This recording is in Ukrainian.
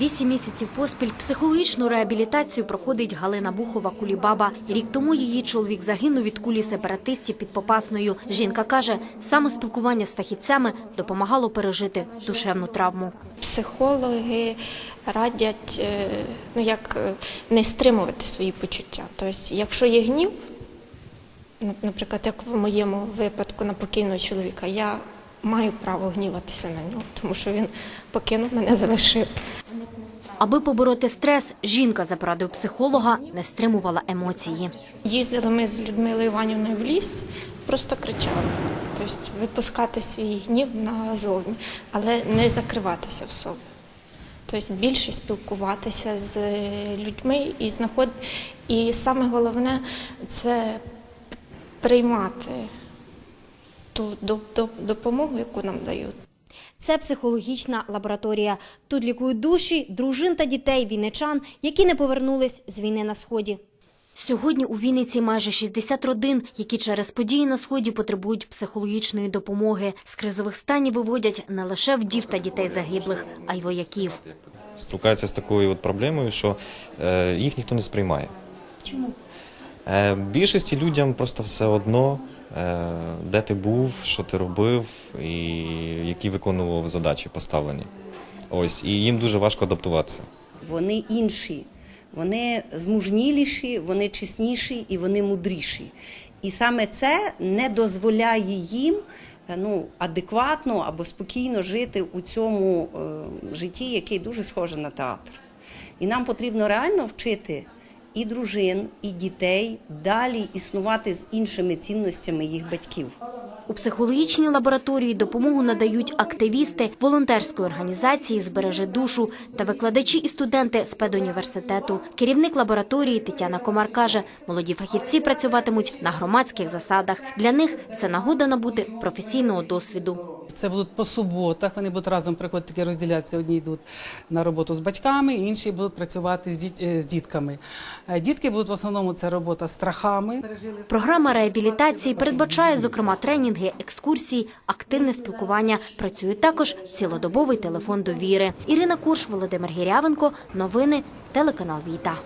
Вісім місяців поспіль психологічну реабілітацію проходить Галина Бухова Кулібаба. Рік тому її чоловік загинув від кулі сепаратистів під Попасною. Жінка каже, саме спілкування з фахівцями допомагало пережити душевну травму. Психологи радять е, ну, як е, не стримувати свої почуття. Тобто, якщо є гнів, наприклад, як в моєму випадку на покійного чоловіка, я маю право гніватися на нього, тому що він покинув мене, залишив. Аби побороти стрес, жінка за порадою психолога не стримувала емоції. Їздили ми з Людмилою Іванівною в ліс, просто кричали. Тобто випускати свій гнів назовні, але не закриватися в собі. Тобто більше спілкуватися з людьми і знаход... І саме головне це приймати ту до- до- допомогу, яку нам дають. Це психологічна лабораторія. Тут лікують душі, дружин та дітей вінничан, які не повернулись з війни на сході. Сьогодні у Вінниці майже 60 родин, які через події на сході потребують психологічної допомоги. З кризових станів виводять не лише вдів та дітей загиблих, а й вояків. стикаються з такою от проблемою, що е, їх ніхто не сприймає. Чому? Е, більшості людям просто все одно, де ти був, що ти робив і які виконував задачі поставлені. Ось, і їм дуже важко адаптуватися. Вони інші, вони змужніліші, вони чесніші і вони мудріші. І саме це не дозволяє їм е, ну, адекватно або спокійно жити у цьому е, житті, яке дуже схоже на театр. І нам потрібно реально вчити і дружин, і дітей далі існувати з іншими цінностями їх батьків. У психологічній лабораторії допомогу надають активісти волонтерської організації «Збережи душу» та викладачі і студенти з педуніверситету. Керівник лабораторії Тетяна Комар каже, молоді фахівці працюватимуть на громадських засадах. Для них це нагода набути професійного досвіду. Це будуть по суботах. Вони будуть разом приходити такі розділятися. Одні йдуть на роботу з батьками, інші будуть працювати з, е, дітками. Е, Дітки будуть в основному це робота з страхами. Програма реабілітації передбачає, зокрема, тренінги, екскурсії, активне спілкування. Працює також цілодобовий телефон довіри. Ірина Куш, Володимир Гірявенко. Новини телеканал Віта.